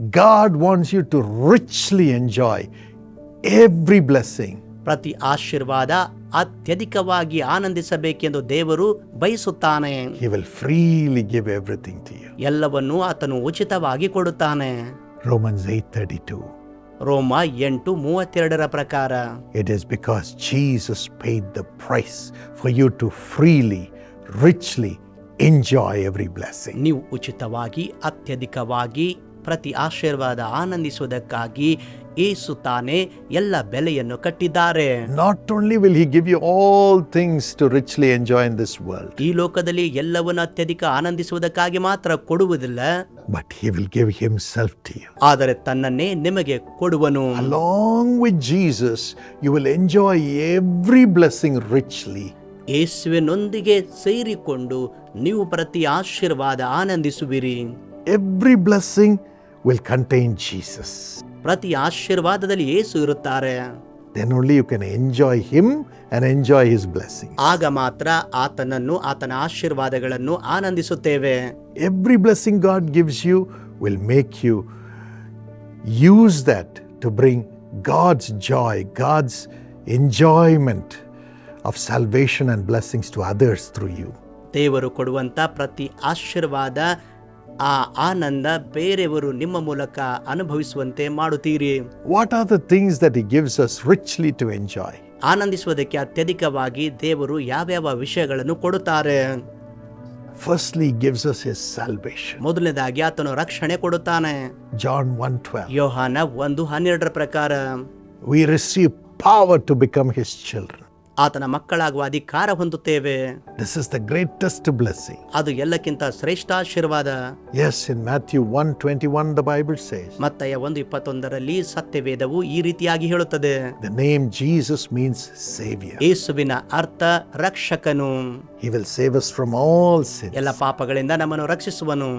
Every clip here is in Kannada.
God wants you to richly enjoy every blessing. ಪ್ರತಿ ಆಶೀರ್ವಾದ ಅತ್ಯಧಿಕವಾಗಿ ಆನಂದಿಸಬೇಕೆಂದು ದೇವರು ಬಯಸುತ್ತಾನೆ He will freely give everything to you. ಎಲ್ಲವನ್ನೂ ಆತನು ಉಚಿತವಾಗಿ ಕೊಡುತ್ತಾನೆ Romans 8:32. ರೋಮ ಎಂಟು ಮೂವತ್ತೆರಡರ ಪ್ರಕಾರ It is because Jesus paid the price for you to freely, richly enjoy every blessing. ನೀವು ಉಚಿತವಾಗಿ ಅತ್ಯಧಿಕವಾಗಿ ಪ್ರತಿ ಆಶೀರ್ವಾದ ಆನಂದಿಸುವುದಕ್ಕಾಗಿ ಏಸು ತಾನೇ ಎಲ್ಲ ಬೆಲೆಯನ್ನು ಕಟ್ಟಿದ್ದಾರೆ. Not only will he give you all things to richly enjoy in this world ಈ ಲೋಕದಲ್ಲಿ ಎಲ್ಲವನ್ನು ಅತ್ಯಧಿಕ ಆನಂದಿಸುವುದಕ್ಕಾಗಿ ಮಾತ್ರ ಕೊಡುವುದಿಲ್ಲ. But he will give himself to you ಆದರೆ ತನ್ನನ್ನೇ ನಿಮಗೆ ಕೊಡುವನು. Along with Jesus you will enjoy every blessing richly ಯೇಸುವಿನೊಂದಿಗೆ ಸೇರಿಕೊಂಡು ನೀವು ಪ್ರತಿ ಆಶೀರ್ವಾದ ಆನಂದಿಸುವಿರಿ. Every blessing will contain Jesus. ಪ್ರತಿ ಆಶೀರ್ವಾದದಲ್ಲಿ ಏಸು ಇರುತ್ತಾರೆ Then only you can enjoy Him and enjoy His blessing. ಆಗ ಮಾತ್ರ ಆತನನ್ನು ಆತನ ಆಶೀರ್ವಾದಗಳನ್ನು ಆನಂದಿಸುತ್ತೇವೆ Every blessing God gives you will make you use that to bring God's joy, God's enjoyment of salvation and blessings to others through you. ದೇವರು ಕೊಡುವಂತ ಪ್ರತಿ ಆಶೀರ್ವಾದ ಆ ಆನಂದ ಬೇರೆಯವರು ನಿಮ್ಮ ಮೂಲಕ ಅನುಭವಿಸುವಂತೆ ಮಾಡುತ್ತೀರಿ. What are the things that he gives us richly to enjoy ಆನಂದಿಸುವುದಕ್ಕೆ ಅತ್ಯಧಿಕವಾಗಿ ದೇವರು ಯಾವ್ಯಾವ ವಿಷಯಗಳನ್ನು ಕೊಡುತ್ತಾರೆ? Firstly gives us his salvation ಮೊದಲನೆಯದಾಗಿ ಆತನು ರಕ್ಷಣೆ ಕೊಡುತ್ತಾನೆ. ಜಾನ್ 1:12 ಯೋಹಾನ 1:12 ಪ್ರಕಾರ. We receive power to become his children. ಆತನ ಮಕ್ಕಳಾಗುವ ಅಧಿಕಾರ ಹೊಂದುತ್ತೇವೆ. This is the greatest blessing. ಅದು ಎಲ್ಲಕ್ಕಿಂತ ಶ್ರೇಷ್ಠ ಆಶೀರ್ವಾದ. Yes, in Matthew 1:21 the Bible says, ಮತ್ತಯ ಒಂದು ಇಪ್ಪತ್ತೊಂದರಲ್ಲಿ ಸತ್ಯವೇದವು ಈ ರೀತಿಯಾಗಿ ಹೇಳುತ್ತದೆ. The name Jesus means savior. ಯೇಸುವಿನ ಅರ್ಥ ರಕ್ಷಕನು. He will save us from all sin. ಎಲ್ಲ ಪಾಪಗಳಿಂದ ನಮ್ಮನ್ನು ರಕ್ಷಿಸುವನು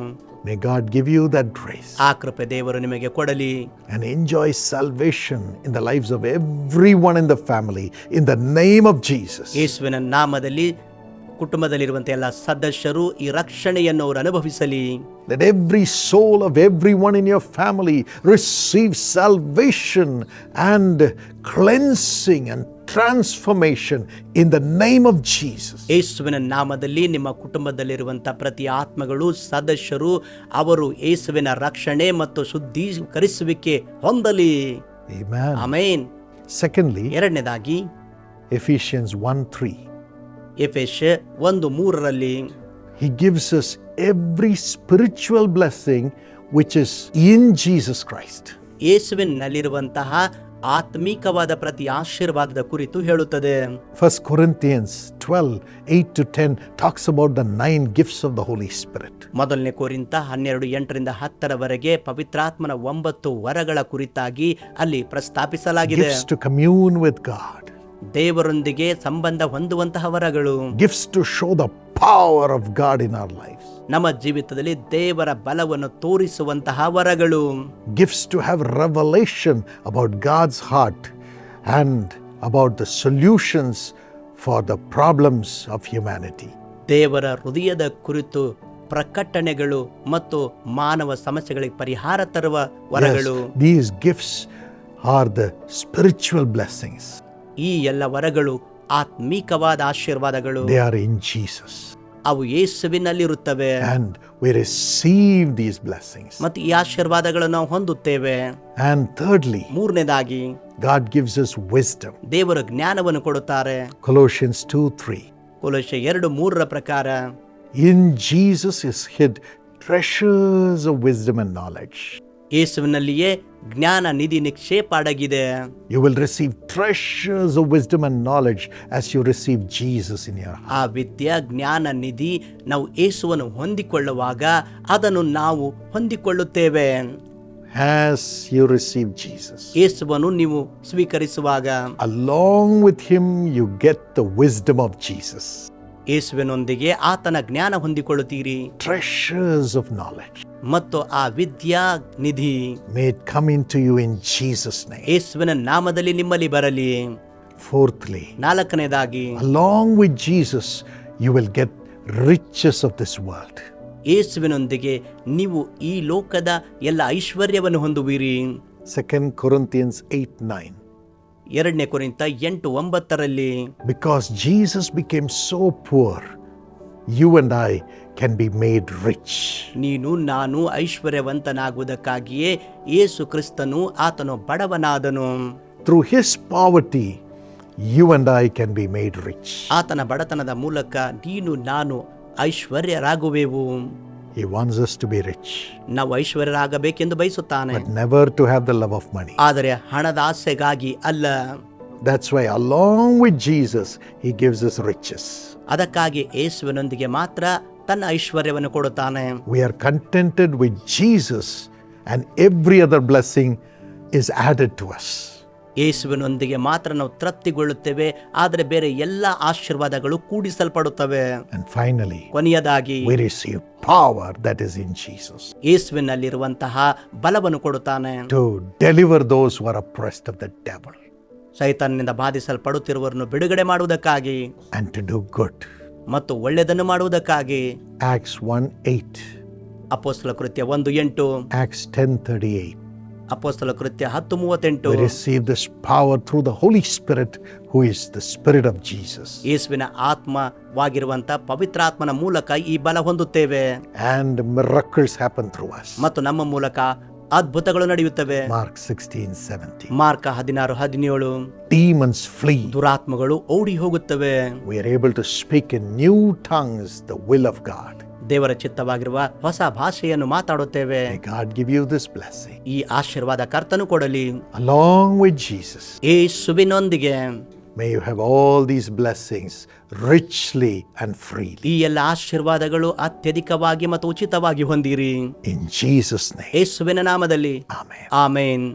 May God give you that grace ಆ ಕೃಪೆ ದೇವರು ನಿಮಗೆ ಕೊಡಲಿ and enjoy salvation in the lives of everyone in the family in the name of Jesus. ಯೇಸುವಿನ ನಾಮದಲ್ಲಿ ಕುಟುಂಬದಲ್ಲಿರುವಂತಹ ಎಲ್ಲ ಸದಸ್ಯರು ಈ ರಕ್ಷಣೆಯನ್ನು ಅವರು ಅನುಭವಿಸಲಿ Let every soul of everyone in your family receive salvation and cleansing and transformation in the name of Jesus. ಯೇಸುವಿನ ನಾಮದಲ್ಲಿ ನಿಮ್ಮ ಕುಟುಂಬದಲ್ಲಿರುವಂತಹ ಪ್ರತಿ ಆತ್ಮಗಳು ಸದಸ್ಯರು ಅವರು ಯೇಸುವಿನ ರಕ್ಷಣೆ ಮತ್ತು ಶುದ್ಧೀಕರಿಸುವಿಕೆ ಹೊಂದಲಿ Amen. ಅಮೇನ್ Secondly, ಎರಡನೇದಾಗಿ Ephesians 1 3. ಎಫೆಶ್ ಒಂದು ಮೂರರಲ್ಲಿ He gives us every spiritual blessing which is in Jesus Christ. ಯೇಸುವಿನಲ್ಲಿರುವಂತಹ ಆತ್ಮೀಕವಾದ ಪ್ರತಿ ಆಶೀರ್ವಾದದ ಕುರಿತು ಹೇಳುತ್ತದೆ. First Corinthians 12 8 to 10 talks about the nine gifts of the holy spirit ಮೊದಲನೇ ಕೋರಿಂತ ಹನ್ನೆರಡು ಎಂಟರಿಂದ ಹತ್ತರವರೆಗೆ ಪವಿತ್ರಾತ್ಮನ ಒಂಬತ್ತು ವರಗಳ ಕುರಿತಾಗಿ ಅಲ್ಲಿ ಪ್ರಸ್ತಾಪಿಸಲಾಗಿದೆ. Gifts to commune with God, ದೇವರೊಂದಿಗೆ ಸಂಬಂಧ ಹೊಂದುವಂತಹ ವರಗಳು. Gifts to show the power of God in our life ನಮ್ಮ ಜೀವಿತದಲ್ಲಿ ದೇವರ ಬಲವನ್ನು ತೋರಿಸುವಂತಹ ವರಗಳು. Gifts to have revelation about God's heart and about the solutions for the problems of humanity ದೇವರ ಹೃದಯದ ಕುರಿತು ಪ್ರಕಟಣೆಗಳು ಮತ್ತು ಮಾನವ ಸಮಸ್ಯೆಗಳಿಗೆ ಪರಿಹಾರ ತರುವ ವರಗಳು. These gifts are the spiritual blessings ಈ ಎಲ್ಲ ವರಗಳು ಆತ್ಮೀಕವಾದ ಆಶೀರ್ವಾದಗಳು ದೇ ಆರ್ ಇನ್ ಜೀಸಸ್ ಅವು ಯೇಸುವಿನಲ್ಲಿ ಇರುತ್ತವೆ and we receive these blessings ಮತ್ತು ಈ ಆಶೀರ್ವಾದಗಳನ್ನು ನಾವು ಹೊಂದುತ್ತೇವೆ. ಅಂಡ್ ಥರ್ಡ್ಲಿ ಮೂರನೇದಾಗಿ ಗಾಡ್ ಗಿವ್ಸ್ ಅಸ್ ವಿಸ್ಡಮ್ ದೇವರು ಜ್ಞಾನವನ್ನು ಕೊಡುತ್ತಾರೆ. ಕೊಲೋಷಿಯನ್ಸ್ 2 3 ಕೊಲೋಷ 2 3 ಪ್ರಕಾರ in Jesus is hid treasures of wisdom and knowledge ಯೇಸುವಿನಲ್ಲಿಯೇ ಜ್ಞಾನ ನಿಧಿ ನಿಕ್ಷೇಪ ಅಡಗಿದೆ will receive treasures of wisdom and knowledge as you receive Jesus in your heart. ಆ ವಿದ್ಯೆ ಜ್ಞಾನ ನಿಧಿ ನಾವು ಯೇಸುವನ್ನು ಹೊಂದಿಕೊಳ್ಳುವಾಗ ಅದನ್ನು ನಾವು ಹೊಂದಿಕೊಳ್ಳುತ್ತೇವೆ As you receive Jesus. ಯೇಸುವನ್ನು ನೀವು ಸ್ವೀಕರಿಸುವಾಗ Along with Him, you get the wisdom of Jesus. ಯೇಸುವಿನೊಂದಿಗೆ ಆತನ ಜ್ಞಾನ ಹೊಂದಿಕೊಳ್ಳುತ್ತೀರಿ Treasures of knowledge. ಮತ್ತು ಆ ವಿದ್ಯಾ ನಿಧಿ made come in to you in Jesus ಯೇಸುವಿನ ನಾಮದಲ್ಲಿ ನಿಮ್ಮಲ್ಲಿ ಬರಲಿ. ಫೋರ್ತ್ಲಿ ನಾಲ್ಕನೇದಾಗಿ along with Jesus you will get riches of this world ಯೇಸುವಿನೊಂದಿಗೆ ನೀವು ಈ ಲೋಕದ ಎಲ್ಲ ಐಶ್ವರ್ಯವನ್ನು ಹೊಂದುವಿರಿ. ಸೆಕೆಂಡ್ ಕೊರಿಂಥಿಯನ್ಸ್ ಏಟ್ ನೈನ್ ಎರಡನೇ ಕೊರಿಂತ ಎಂಟು ಒಂಬತ್ತರಲ್ಲಿ because Jesus became so poor you and I can be made rich ನೀನು ನಾನು ಐಶ್ವರ್ಯವಂತನಾಗುವುದಕ್ಕಾಗಿಯೇ ಏಸು ಕ್ರಿಸ್ತನು ಆತನು ಬಡವನಾದನು. Through his poverty you and I can be made rich ಆತನ ಬಡತನದ ಮೂಲಕ ನೀನು ನಾನು ಐಶ್ವರ್ಯರಾಗುವೆವು. He wants us to be rich ನಾವು ಐಶ್ವರ್ಯರಾಗಬೇಕೆಂದು ಬಯಸುತ್ತಾನೆ. Never to have the love of money ಆದರೆ ಹಣದ ಆಸೆಗಾಗಿ ಅಲ್ಲ. That's why, along with Jesus, he gives us riches. ಅದಕ್ಕಾಗಿ ಯೇಸುವಿನೊಂದಿಗೆ ಮಾತ್ರ ತನ್ನ ಐಶ್ವರ್ಯವನ್ನು ಕೊಡುತ್ತಾನೆ We are contented with Jesus, and every other blessing is added to us. ಯೇಸುವಿನೊಂದಿಗೆ ಮಾತ್ರ ನಾವು ತೃಪ್ತಿಗೊಳ್ಳುತ್ತೇವೆ ಆದರೆ ಬೇರೆ ಎಲ್ಲ ಆಶೀರ್ವಾದಗಳು ಕೂಡಿಸಲ್ಪಡುತ್ತವೆ And finally, ಕೊನೆಯದಾಗಿ we receive power that is in Jesus ಯೇಸುವಿನಲ್ಲಿರುವಂತಹ ಬಲವನ್ನು ಕೊಡುತ್ತಾನೆ to deliver those who are oppressed of the devil ಸೈತಾನ್ನಿಂದ ಬಾಧಿಸಲ್ಪಡುತ್ತಿರುವವರನ್ನು ಬಿಡುಗಡೆ ಮಾಡುವುದಕ್ಕಾಗಿ and to do good. ಮತ್ತು ಒಳ್ಳೆಯದನ್ನು ಮಾಡುವುದಕ್ಕಾಗಿ Acts 1 8, ಅಪೋಸ್ತಲ ಕೃತ್ಯ ಒಂದು ಎಂಟು Acts 10 38. ಅಪೋಸ್ತಲ ಕೃತ್ಯ ಹತ್ತು ಮೂವತ್ತೆಂಟು We receive this power through the Holy Spirit, who is the Spirit of Jesus. ಯೇಸುವಿನ ಆತ್ಮವಾಗಿರುವಂತ ಪವಿತ್ರಾತ್ಮನ ಮೂಲಕ ಈ ಬಲ ಹೊಂದುತ್ತೇವೆ And miracles happen through us. ಮತ್ತು ನಮ್ಮ ಮೂಲಕ ಅದ್ಭುತಗಳು ನಡೆಯುತ್ತವೆ. ಮಾರ್ಕ್ ಸಿಕ್ಸ್ಟೀನ್ ಸೆವೆಂಟಿ ಮಾರ್ಕ್ ಹದಿನಾರು ಹದಿನೇಳು. ಡೀಮನ್ಸ್ ಫ್ಲೀ ದುರಾತ್ಮಗಳು ಓಡಿ ಹೋಗುತ್ತವೆ. We able to speak in new tongues the will of God ದೇವರ ಚಿತ್ತವಾಗಿರುವ ಹೊಸ ಭಾಷೆಯನ್ನು ಮಾತಾಡುತ್ತೇವೆ. God give you this blessing ಈ ಆಶೀರ್ವಾದ ಕರ್ತನು ಕೊಡಲಿ. ಅಲಾಂಗ್ ವಿತ್ ಜೀಸಸ್ ಈ ಸುಬಿನೊಂದಿಗೆ may you have all these blessings richly and freely. ಈ ಎಲ್ಲ ಆಶೀರ್ವಾದಗಳು ಅತ್ಯಧಿಕವಾಗಿ ಮತ್ತು ಉಚಿತವಾಗಿ ಹೊಂದಿರಿ In Jesus' name. ಯೇಸುವಿನ ನಾಮದಲ್ಲಿ Amen. ಆಮೇನ್